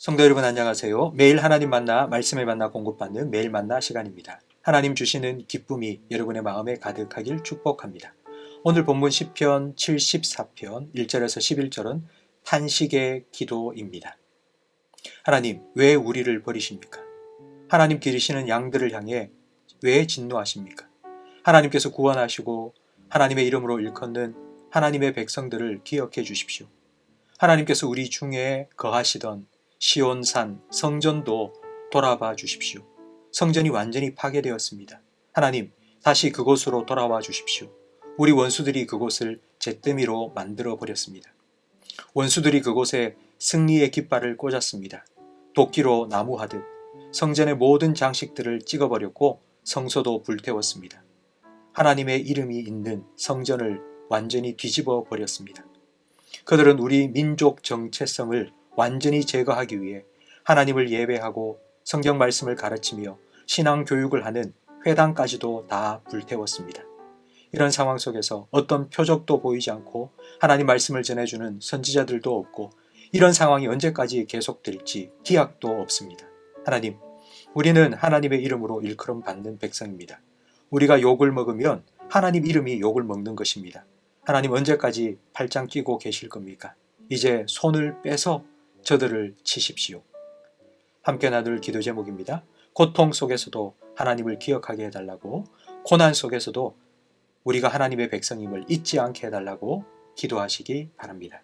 성도 여러분 안녕하세요. 매일 하나님 만나 말씀을 만나 공급받는 매일 만나 시간입니다. 하나님 주시는 기쁨이 여러분의 마음에 가득하길 축복합니다. 오늘 본문 10편 74편 1절에서 11절은 탄식의 기도입니다. 하나님, 왜 우리를 버리십니까? 하나님 기르시는 양들을 향해 왜 진노하십니까? 하나님께서 구원하시고 하나님의 이름으로 일컫는 하나님의 백성들을 기억해 주십시오. 하나님께서 우리 중에 거하시던 시온산 성전도 돌아봐 주십시오. 성전이 완전히 파괴되었습니다. 하나님, 다시 그곳으로 돌아와 주십시오. 우리 원수들이 그곳을 잿더미로 만들어 버렸습니다. 원수들이 그곳에 승리의 깃발을 꽂았습니다. 도끼로 나무하듯 성전의 모든 장식들을 찍어버렸고 성소도 불태웠습니다. 하나님의 이름이 있는 성전을 완전히 뒤집어 버렸습니다. 그들은 우리 민족 정체성을 완전히 제거하기 위해 하나님을 예배하고 성경 말씀을 가르치며 신앙 교육을 하는 회당까지도 다 불태웠습니다. 이런 상황 속에서 어떤 표적도 보이지 않고 하나님 말씀을 전해주는 선지자들도 없고 이런 상황이 언제까지 계속될지 기약도 없습니다. 하나님, 우리는 하나님의 이름으로 일컬음 받는 백성입니다. 우리가 욕을 먹으면 하나님 이름이 욕을 먹는 것입니다. 하나님 언제까지 팔짱 끼고 계실 겁니까? 이제 손을 빼서 저들을 치십시오. 함께 나눌 기도 제목입니다. 고통 속에서도 하나님을 기억하게 해달라고, 고난 속에서도 우리가 하나님의 백성임을 잊지 않게 해달라고 기도하시기 바랍니다.